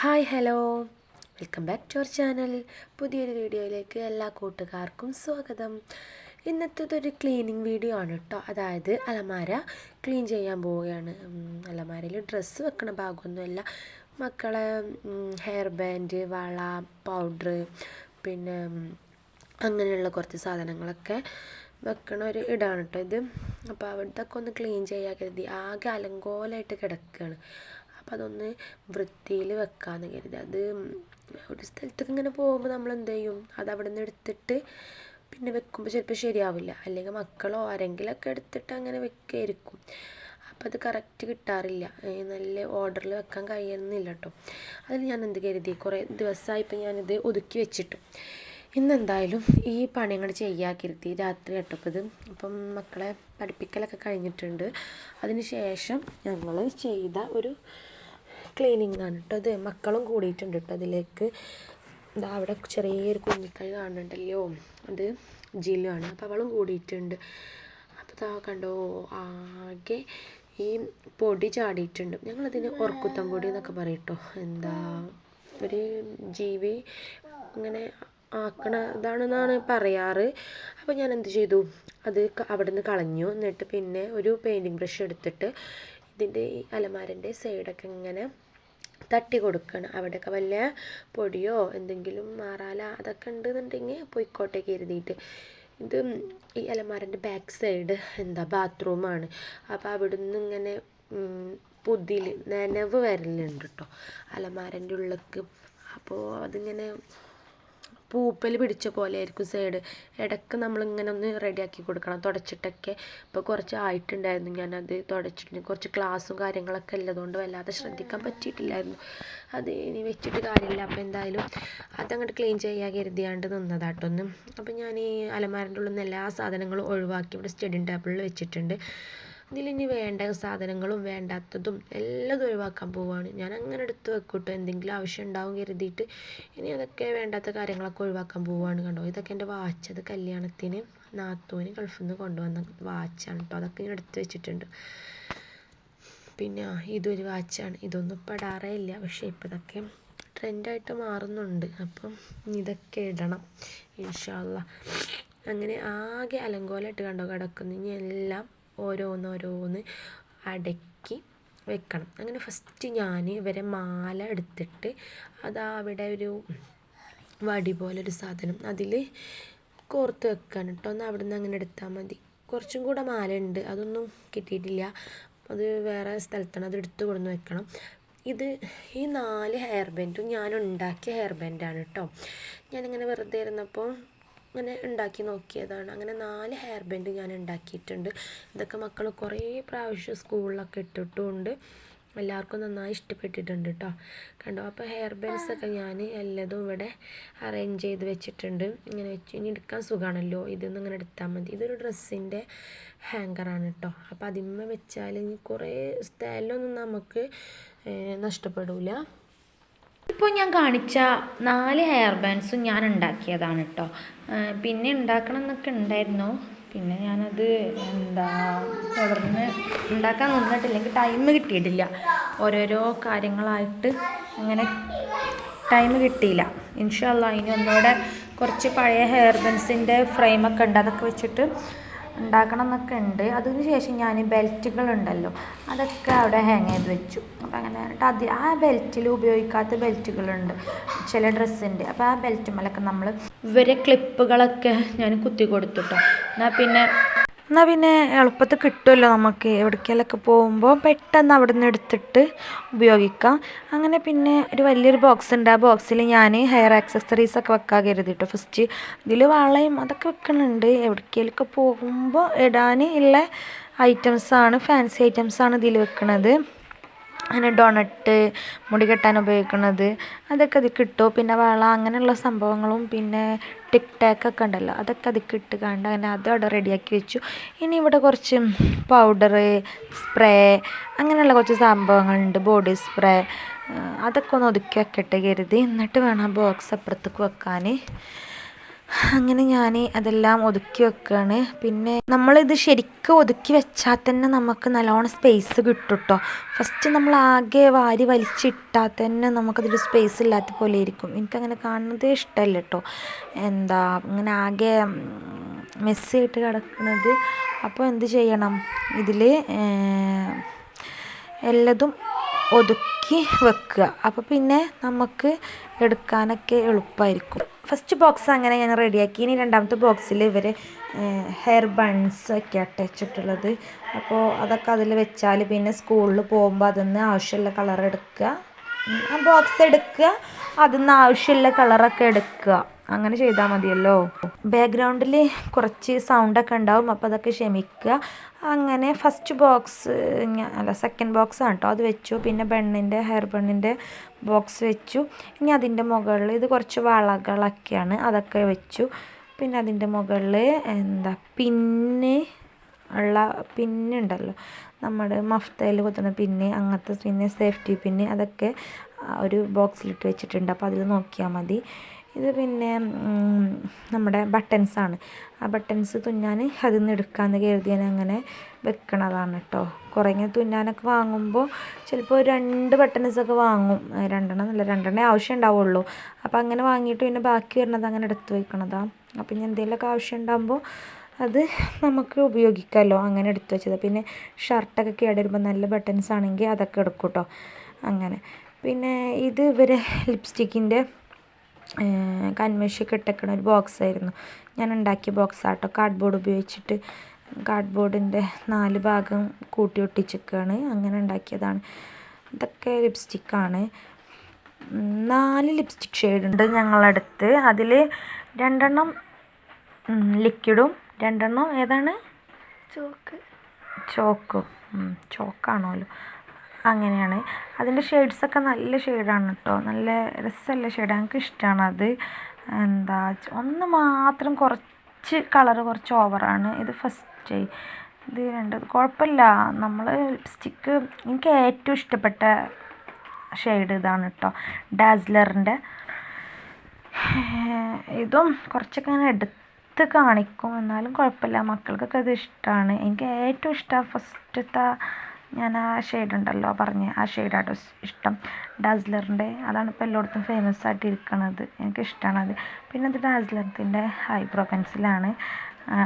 Hi hello. Welcome back to our channel. പുതിയൊരു വീഡിയോയിലേക്ക് എല്ലാ കൂട്ടുകാർക്കും സ്വാഗതം. ഇന്നത്തേതൊരു ക്ലീനിങ് വീഡിയോ ആണ് കേട്ടോ അതായത് അലമാര ക്ലീൻ ചെയ്യാൻ പോവുകയാണ്. അലമാരയിൽ ഡ്രസ്സ് വെക്കണ ഭാഗമൊന്നുമല്ല. മക്കളെ ഹെയർ ബാൻഡ് വള പൗഡർ പിന്നെ അങ്ങനെയുള്ള കുറച്ച് സാധനങ്ങളൊക്കെ വെക്കണ ഒരു ഇടാണ് കേട്ടോ ഇത്. അപ്പോൾ അവിടത്തൊക്കെ ഒന്ന് ക്ലീൻ ചെയ്യാൻ കരുതി. ആകെ അലങ്കോലായിട്ട് കിടക്കുകയാണ് അപ്പോൾ അതൊന്ന് വൃത്തിയിൽ വെക്കാമെന്ന് കരുതി. അത് ഒരു സ്ഥലത്തേക്ക് ഇങ്ങനെ പോകുമ്പോൾ നമ്മൾ എന്ത് ചെയ്യും? അത് അവിടെ നിന്ന് എടുത്തിട്ട് പിന്നെ വെക്കുമ്പോൾ ചിലപ്പോൾ ശരിയാവില്ല. അല്ലെങ്കിൽ മക്കളോ ആരെങ്കിലും ഒക്കെ എടുത്തിട്ട് അങ്ങനെ വെക്കായിരിക്കും. അപ്പം അത് കറക്റ്റ് കിട്ടാറില്ല. നല്ല ഓർഡറിൽ വെക്കാൻ കഴിയുന്നില്ല കേട്ടോ അതിൽ ഞാൻ എന്ത് കരുതി? കുറേ ദിവസമായിപ്പോൾ ഞാനിത് ഒതുക്കി വെച്ചിട്ടു. ഇന്നെന്തായാലും ഈ പണി അങ്ങോട്ട് ചെയ്യാക്കിരുത്തി രാത്രി കേട്ടപ്പോൾ ഇത്. അപ്പം മക്കളെ പഠിപ്പിക്കലൊക്കെ കഴിഞ്ഞിട്ടുണ്ട്. അതിന് ശേഷം ഞങ്ങൾ ചെയ്ത ഒരു ക്ലീനിങ് ആണ് കേട്ടോ അത് മക്കളും കൂടിയിട്ടുണ്ട് കേട്ടോ അതിലേക്ക് ഇതാ അവിടെ ചെറിയൊരു കുഞ്ഞിക്കൈ കാണുന്നുണ്ടല്ലോ. അത് ജിലു ആണ്. അപ്പോൾ അവളും കൂടിയിട്ടുണ്ട്. അപ്പോൾ താ കണ്ടോ ആകെ ഈ പൊടി ചാടിയിട്ടുണ്ട്. ഞങ്ങളതിന് ഉറക്കുത്തം പൊടി എന്നൊക്കെ പറയും എന്താ ഒരു ജീവി ഇങ്ങനെ ആക്കണ ഇതാണെന്നാണ് പറയാറ്. അപ്പോൾ ഞാൻ എന്ത് ചെയ്തു? അത് അവിടെ നിന്ന് കളഞ്ഞു. എന്നിട്ട് പിന്നെ ഒരു പെയിന്റിങ് ബ്രഷ് എടുത്തിട്ട് ഇതിന്റെ ഈ അലമാരന്റെ സൈഡൊക്കെ ഇങ്ങനെ തട്ടി കൊടുക്കണം. അവിടെയൊക്കെ വല്ല പൊടിയോ എന്തെങ്കിലും മാറാല അതൊക്കെ ഉണ്ടെന്നുണ്ടെങ്കിൽ പൊയ്ക്കോട്ടെ കരുതിയിട്ട്. ഇത് ഈ അലമാരന്റെ ബാക്ക് സൈഡ് എന്താ ബാത്റൂമാണ് അപ്പോൾ അവിടുന്ന് ഇങ്ങനെ പുതിൽ നനവ് വരലുണ്ട് കേട്ടോ അലമാരന്റെ ഉള്ളിലേക്ക്. അപ്പോൾ അതിങ്ങനെ പൂപ്പൽ പിടിച്ച പോലെ ആയിരിക്കും സൈഡ് ഇടയ്ക്ക് നമ്മളിങ്ങനെ ഒന്ന് റെഡിയാക്കി കൊടുക്കണം. തുടച്ചിട്ടൊക്കെ. ഇപ്പോൾ കുറച്ച് ആയിട്ടുണ്ടായിരുന്നു. ഞാനത് തുടച്ചിട്ട് കുറച്ച് ക്ലാസ്സും കാര്യങ്ങളൊക്കെ ഉള്ളതുകൊണ്ട് വല്ലാതെ ശ്രദ്ധിക്കാൻ പറ്റിയിട്ടില്ലായിരുന്നു. അത് ഇനി വെച്ചിട്ട് കാര്യമില്ല. അപ്പോൾ എന്തായാലും അതങ്ങോട്ട് ക്ലീൻ ചെയ്യാൻ കരുതിയാണ്ട് നിന്നതാട്ടൊന്നും അപ്പോൾ ഞാൻ ഈ അലമാരന്റെ ഉള്ളിൽ നിന്ന് എല്ലാ സാധനങ്ങളും ഒഴിവാക്കി ഇവിടെ സ്റ്റഡി ടേബിളിൽ വെച്ചിട്ടുണ്ട്. ഇതിലിനി വേണ്ട സാധനങ്ങളും വേണ്ടാത്തതും എല്ലാം ഒഴിവാക്കാൻ പോവുകയാണ് ഞാൻ അങ്ങനെ എടുത്ത് വെക്കൂട്ടോ. എന്തെങ്കിലും ആവശ്യം ഉണ്ടാവും കരുതിയിട്ട് ഇനി അതൊക്കെ വേണ്ടാത്ത കാര്യങ്ങളൊക്കെ ഒഴിവാക്കാൻ പോവുകയാണ് കണ്ടോ. ഇതൊക്കെ എന്റെ വാച്ച് അത് കല്യാണത്തിന് നാത്തൂന് ഗൾഫിൽ നിന്ന് കൊണ്ടുവന്ന വാച്ചാണ് കേട്ടോ അതൊക്കെ ഞാൻ എടുത്ത് വെച്ചിട്ടുണ്ട്. പിന്നെ ഇതൊരു വാച്ചാണ്. ഇതൊന്നും ഇടാറേ ഇല്ല. പക്ഷേ ഇപ്പോൾ ഇതൊക്കെ ട്രെൻഡായിട്ട് മാറുന്നുണ്ട്. അപ്പം ഇതൊക്കെ ഇടണം. ഇൻഷാല്ല അങ്ങനെ ആകെ അലങ്കോലമായിട്ട് കണ്ടോ കിടക്കുന്നു. ഇനി എല്ലാം ഓരോന്നോരോന്ന് അടക്കി വെക്കണം. അങ്ങനെ ഫസ്റ്റ് ഞാൻ ഇവരെ മാല എടുത്തിട്ട് അത് അവിടെ ഒരു വടി പോലൊരു സാധനം അതിൽ കോർത്ത് വെക്കണം കേട്ടോ ഒന്ന് അവിടെ നിന്ന് അങ്ങനെ എടുത്താൽ മതി. കുറച്ചും കൂടെ മാല ഉണ്ട് അതൊന്നും കിട്ടിയിട്ടില്ല. അത് വേറെ സ്ഥലത്താണ്. അത് എടുത്ത് കൊടുന്ന് വെക്കണം. ഇത് ഈ നാല് ഹെയർ ബാൻഡും ഞാൻ ഉണ്ടാക്കിയ ഹെയർ ബാൻഡാണ് കേട്ടോ ഞാനിങ്ങനെ വെറുതെ ഇരുന്നപ്പോൾ അങ്ങനെ ഉണ്ടാക്കി നോക്കിയതാണ്. അങ്ങനെ നാല് ഹെയർ ബാൻഡ് ഞാൻ ഉണ്ടാക്കിയിട്ടുണ്ട്. ഇതൊക്കെ മക്കൾ കുറേ പ്രാവശ്യം സ്കൂളിലൊക്കെ ഇട്ടിട്ടുമുണ്ട്. എല്ലാവർക്കും നന്നായി ഇഷ്ടപ്പെട്ടിട്ടുണ്ട് കേട്ടോ കണ്ടോ? അപ്പോൾ ഹെയർ ബാൻഡ്സൊക്കെ ഞാൻ എല്ലാതും ഇവിടെ അറേഞ്ച് ചെയ്ത് വെച്ചിട്ടുണ്ട്. ഇങ്ങനെ വെച്ച് ഇനി എടുക്കാൻ സുഖമാണല്ലോ ഇതൊന്നും ഇങ്ങനെ എടുത്താൽ മതി. ഇതൊരു ഡ്രസ്സിന്റെ ഹാങ്കറാണ് കേട്ടോ അപ്പോൾ അതിന്മേൽ വെച്ചാൽ കുറേ സ്ഥലമൊന്നും നമുക്ക് നഷ്ടപ്പെടില്ല ഇപ്പോൾ ഞാൻ കാണിച്ച നാല് ഹെയർ ബാൻഡ്സും ഞാൻ ഉണ്ടാക്കിയതാണ് കേട്ടോ പിന്നെ ഉണ്ടാക്കണം എന്നൊക്കെ ഉണ്ടായിരുന്നു. പിന്നെ ഞാനത് എന്താ തുടർന്ന് ഉണ്ടാക്കാൻ നിന്നിട്ടില്ല ടൈം കിട്ടിയിട്ടില്ല. ഓരോരോ കാര്യങ്ങളായിട്ട് അങ്ങനെ ടൈം കിട്ടിയില്ല. ഇൻഷല്ല ഇനി ഒന്നുകൂടെ കുറച്ച് പഴയ ഹെയർ ബൻസിന്റെ ഫ്രെയിമൊക്കെ ഉണ്ട്. അതൊക്കെ വെച്ചിട്ട് ഉണ്ടാക്കണം എന്നൊക്കെ ഉണ്ട്. അതിന് ശേഷം ഞാൻ ബെൽറ്റുകളുണ്ടല്ലോ അതൊക്കെ അവിടെ ഹാങ് ചെയ്ത് വെച്ചു. അപ്പോൾ അങ്ങനെ എന്നിട്ട് അത് ആ ബെൽറ്റിൽ ഉപയോഗിക്കാത്ത ബെൽറ്റുകളുണ്ട് ചില ഡ്രസ്സിന്റെ. അപ്പോൾ ആ ബെൽറ്റുമ്മലൊക്കെ നമ്മൾ ഇവരെ ക്ലിപ്പുകളൊക്കെ ഞാൻ കുത്തി കൊടുത്തു കേട്ടോ എന്നാൽ പിന്നെ എന്നാൽ പിന്നെ എളുപ്പത്തിൽ കിട്ടുമല്ലോ നമുക്ക്. എവിടേക്കെങ്കിലൊക്കെ പോകുമ്പോൾ പെട്ടെന്ന് അവിടെ നിന്ന് എടുത്തിട്ട് ഉപയോഗിക്കാം. അങ്ങനെ പിന്നെ ഒരു വലിയൊരു ബോക്സ് ഉണ്ട്. ആ ബോക്സിൽ ഞാൻ ഹെയർ ആക്സസറീസ് ഒക്കെ വെക്കാൻ കരുതിട്ടോ ഫസ്റ്റ് ഇതിൽ വളയും അതൊക്കെ വെക്കുന്നുണ്ട് എവിടേക്കെങ്കിലൊക്കെ പോകുമ്പോൾ ഇടാൻ ഉള്ള ഐറ്റംസാണ് ഫാൻസി ഐറ്റംസാണ് ഇതിൽ വെക്കുന്നത് അങ്ങനെ ഡൊണട്ട് മുടി കെട്ടാൻ ഉപയോഗിക്കുന്നത് അതൊക്കെ അതിൽ കിട്ടും. പിന്നെ വള അങ്ങനെയുള്ള സംഭവങ്ങളും പിന്നെ ടിക് ടാക്ക് ഒക്കെ ഉണ്ടല്ലോ അതൊക്കെ അതിൽ ഇട്ട് അങ്ങനെ അതും അവിടെ റെഡിയാക്കി വെച്ചു. ഇനി ഇവിടെ കുറച്ച് പൗഡർ സ്പ്രേ അങ്ങനെയുള്ള കുറച്ച് സംഭവങ്ങളുണ്ട് ബോഡി സ്പ്രേ അതൊക്കെ ഒന്ന് ഒതുക്കി വെക്കട്ടെ കരുതി. എന്നിട്ട് വേണം ബോക്സ് അപ്പുറത്തേക്ക് വെക്കാൻ. അങ്ങനെ ഞാൻ അതെല്ലാം ഒതുക്കി വെക്കുകയാണ് പിന്നെ നമ്മളിത് ശരിക്കും ഒതുക്കി വെച്ചാൽ തന്നെ നമുക്ക് നല്ലോണം സ്പേസ് കിട്ടും കേട്ടോ ഫസ്റ്റ് നമ്മൾ ആകെ വാരി വലിച്ചിട്ടാൽ തന്നെ നമുക്കതൊരു സ്പേസ് ഇല്ലാത്ത പോലെ ഇരിക്കും. എനിക്കങ്ങനെ കാണുന്നത് ഇഷ്ടമല്ല കേട്ടോ എന്താ ഇങ്ങനെ ആകെ മെസ്സിയായിട്ട് കിടക്കുന്നത് അപ്പോൾ എന്ത് ചെയ്യണം? ഇതിൽ എല്ലതും ഒതുക്കി വെക്കുക. അപ്പോൾ പിന്നെ നമുക്ക് എടുക്കാനൊക്കെ എളുപ്പമായിരിക്കും ഫസ്റ്റ് ബോക്സ് അങ്ങനെ ഞാൻ റെഡിയാക്കി ഇനി രണ്ടാമത്തെ ബോക്സിൽ ഇവർ ഹെയർ ബൺസ് ഒക്കെ അട്ടച്ചിട്ടുള്ളത് അപ്പോൾ അതൊക്കെ അതിൽ വെച്ചാൽ പിന്നെ സ്കൂളിൽ പോകുമ്പോൾ അതിന്ന് ആവശ്യമുള്ള കളർ എടുക്കുക. ആ ബോക്സ് എടുക്കുക. അതിന്ന് ആവശ്യമുള്ള കളറൊക്കെ എടുക്കുക. അങ്ങനെ ചെയ്താൽ മതിയല്ലോ. ബാക്ക്ഗ്രൗണ്ടിൽ കുറച്ച് സൗണ്ടൊക്കെ ഉണ്ടാവും. അപ്പോൾ അതൊക്കെ ക്ഷമിക്കുക. അങ്ങനെ ഫസ്റ്റ് ബോക്സ് അല്ല സെക്കൻഡ് ബോക്സ് ആണ് കേട്ടോ അത് വെച്ചു. പിന്നെ ബണ്ണിന്റെ ഹെയർ ബണ്ണിന്റെ ബോക്സ് വെച്ചു. ഇനി അതിന്റെ മുകളിൽ ഇത് കുറച്ച് വളകളൊക്കെയാണ്. അതൊക്കെ വെച്ചു. പിന്നെ അതിന്റെ മുകളിൽ എന്താ പിന്ന് ഉള്ള പിന്നുണ്ടല്ലോ നമ്മുടെ മഫ്തയിൽ കുത്തുന്ന പിന്ന് അങ്ങനത്തെ പിന്നെ സേഫ്റ്റി പിന്ന് അതൊക്കെ ഒരു ബോക്സിലിട്ട് വെച്ചിട്ടുണ്ട്. അപ്പോൾ അതിൽ നോക്കിയാൽ മതി. ഇത് പിന്നെ നമ്മുടെ ബട്ടൺസാണ് ആ ബട്ടൺസ് തുന്നാൻ അതിൽ നിന്ന് എടുക്കാമെന്ന് കരുതി ഞാൻ അങ്ങനെ വെക്കണതാണ് കേട്ടോ കുറേ ഇങ്ങനെ തുന്നാനൊക്കെ വാങ്ങുമ്പോൾ ചിലപ്പോൾ രണ്ട് ബട്ടൺസൊക്കെ വാങ്ങും. രണ്ടെണ്ണം എന്നല്ല രണ്ടെണ്ണേ ആവശ്യം ഉണ്ടാവുള്ളൂ. അപ്പോൾ അങ്ങനെ വാങ്ങിയിട്ട് പിന്നെ ബാക്കി വരുന്നത് അങ്ങനെ എടുത്ത് വെക്കണതാണ് അപ്പം ഇനി എന്തെങ്കിലുമൊക്കെ ആവശ്യം ഉണ്ടാകുമ്പോൾ അത് നമുക്ക് ഉപയോഗിക്കാമല്ലോ അങ്ങനെ എടുത്തു വെച്ചത്. പിന്നെ ഷർട്ടൊക്കെ കേടുവരുമ്പോൾ നല്ല ബട്ടൺസ് ആണെങ്കിൽ അതൊക്കെ എടുക്കും കേട്ടോ അങ്ങനെ. പിന്നെ ഇത് ഇവരെ ലിപ്സ്റ്റിക്കിന്റെ കൺമഷിയൊക്കെ ഇട്ടേക്കണ ഒരു ബോക്സ് ആയിരുന്നു. ഞാൻ ഉണ്ടാക്കിയ ബോക്സ് ആട്ടോ. കാർഡ്ബോർഡ് ഉപയോഗിച്ചിട്ട് കാർഡ്ബോർഡിന്റെ നാല് ഭാഗം കൂട്ടി ഒട്ടിച്ചിരിക്കുകയാണ് അങ്ങനെ ഉണ്ടാക്കിയതാണ്. ഇതൊക്കെ ലിപ്സ്റ്റിക്കാണ് നാല് ലിപ്സ്റ്റിക് ഷെയ്ഡ് ഉണ്ട് ഞങ്ങളടുത്ത്. അതിൽ രണ്ടെണ്ണം ലിക്വിഡും രണ്ടെണ്ണം ഏതാണ്? ചോക്ക്. ചോക്കും. ചോക്കാണല്ലോ അങ്ങനെയാണ്. അതിന്റെ ഷെയ്ഡ്സൊക്കെ നല്ല ഷെയ്ഡാണ് കേട്ടോ നല്ല രസമുള്ള ഷെയ്ഡാണ് എനിക്ക് ഇഷ്ടമാണ് അത്. എന്താ ഒന്ന് മാത്രം കുറച്ച് കളർ കുറച്ച് ഓവറാണ് ഇത് ഫസ്റ്റ് ഇത് രണ്ട്. കുഴപ്പമില്ല. നമ്മൾ ലിപ്സ്റ്റിക്ക് എനിക്ക് ഏറ്റവും ഇഷ്ടപ്പെട്ട ഷെയ്ഡ് ഇതാണ് കേട്ടോ ഡാസ്ലറിന്റെ ഇതും കുറച്ചൊക്കെ ഞാൻ എടുത്ത് കാണിക്കും. എന്നാലും കുഴപ്പമില്ല. മക്കൾക്കൊക്കെ അത് ഇഷ്ടമാണ് എനിക്ക് ഏറ്റവും ഇഷ്ടം ഫസ്റ്റത്തെ ഞാൻ ആ ഷെയ്ഡ് ഉണ്ടല്ലോ പറഞ്ഞ്. ആ ഷെയ്ഡാട്ടോ ഇഷ്ടം. ഡാസ്ലറിന്റെ അതാണ് ഇപ്പോൾ എല്ലായിടത്തും ഫേമസ് ആയിട്ട് ഇരിക്കുന്നത് എനിക്ക് ഇഷ്ടമാണ് അത്. പിന്നെ ഇത് ഡാസ്ലറിന്റെ ഐബ്രോ പെൻസിലാണ്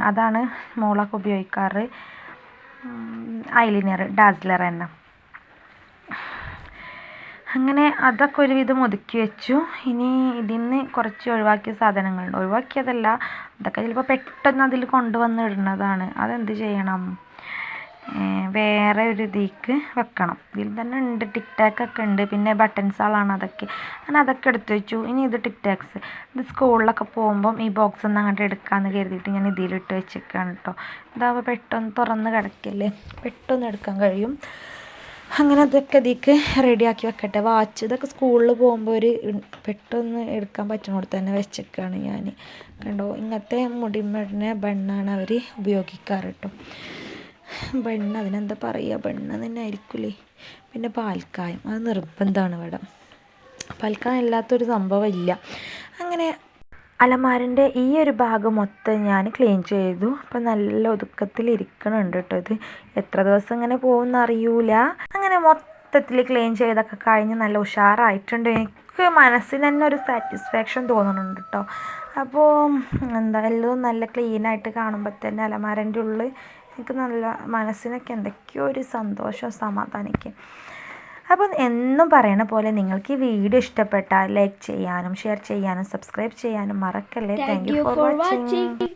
അതാണ് മോളൊക്കെ ഉപയോഗിക്കാറ്. ഐലിനർ ഡാസ്ലർ തന്നെ. അങ്ങനെ അതൊക്കെ ഒരുവിധം ഒതുക്കി വെച്ചു. ഇനി ഇതിൽ നിന്ന് കുറച്ച് ഒഴിവാക്കിയ സാധനങ്ങളുണ്ട്. ഒഴിവാക്കിയതല്ല അതൊക്കെ ചിലപ്പോൾ പെട്ടെന്ന് അതിൽ കൊണ്ടുവന്ന് ഇടുന്നതാണ്. അതെന്ത് ചെയ്യണം? വേറെ ഒരു ഇതിലേക്ക് വെക്കണം. ഇതിൽ തന്നെ ഉണ്ട് ടിക് ടാക്ക് ഒക്കെ ഉണ്ട്. പിന്നെ ബട്ടൺസാളാണ് അതൊക്കെ. ഞാൻ അതൊക്കെ എടുത്ത് വെച്ചു. ഇനി ഇത് ടിക് ടാക്സ്. ഇത് സ്കൂളിലൊക്കെ പോകുമ്പം ഈ ബോക്സ് ഒന്ന് അങ്ങോട്ട് എടുക്കാമെന്ന് കരുതിയിട്ട് ഞാൻ ഇതിലിട്ട് വെച്ചേക്കാണ് കേട്ടോ ഇതാവുമ്പോൾ പെട്ടെന്ന് തുറന്ന് കിടക്കല്ലേ? പെട്ടെന്ന് എടുക്കാൻ കഴിയും. അങ്ങനെ അതൊക്കെ ഇതിക്ക് റെഡിയാക്കി വെക്കട്ടെ. വാച്ച് ഇതൊക്കെ സ്കൂളിൽ പോകുമ്പോൾ ഒരു പെട്ടെന്ന് എടുക്കാൻ പറ്റുന്നോട് തന്നെ വെച്ചേക്കാണ് ഞാൻ കണ്ടോ? ഇങ്ങനത്തെ മുടിമരുന്ന് ബണ്ണാണ് അവർ ഉപയോഗിക്കാറ് കേട്ടോ ബണ്ണ് അതിനെന്താ പറയുക ബണ്ണ് തന്നെ ആയിരിക്കില്ലേ പിന്നെ പാൽക്കായം അത് നിർബന്ധമാണ് ഇവിടെ പാൽക്കായം ഇല്ലാത്തൊരു സംഭവം ഇല്ല. അങ്ങനെ അലമാരന്റെ ഈ ഒരു ഭാഗം മൊത്തം ഞാൻ ക്ലീൻ ചെയ്തു. അപ്പം നല്ല ഒതുക്കത്തിൽ ഇരിക്കണുണ്ട് കേട്ടോ ഇത്. എത്ര ദിവസം ഇങ്ങനെ പോകുമെന്ന് അറിയൂല. അങ്ങനെ മൊത്തത്തിൽ ക്ലീൻ ചെയ്തൊക്കെ കഴിഞ്ഞ് നല്ല ഉഷാറായിട്ടുണ്ട്. എനിക്ക് മനസ്സിന് തന്നെ ഒരു സാറ്റിസ്ഫാക്ഷൻ തോന്നുന്നുണ്ട് കേട്ടോ അപ്പോൾ എന്താ എല്ലാം നല്ല ക്ലീനായിട്ട് കാണുമ്പോൾ തന്നെ അലമാരന്റെ ഉള്ളിൽ എനിക്ക് നല്ല മനസ്സിനൊക്കെ എന്തൊക്കെയോ ഒരു സന്തോഷം സമാധാനിക്കും അപ്പം എന്നും പറയണ പോലെ നിങ്ങൾക്ക് ഈ വീഡിയോ ഇഷ്ടപ്പെട്ടാൽ ലൈക്ക് ചെയ്യാനും ഷെയർ ചെയ്യാനും സബ്സ്ക്രൈബ് ചെയ്യാനും മറക്കല്ലേ. Thank you for watching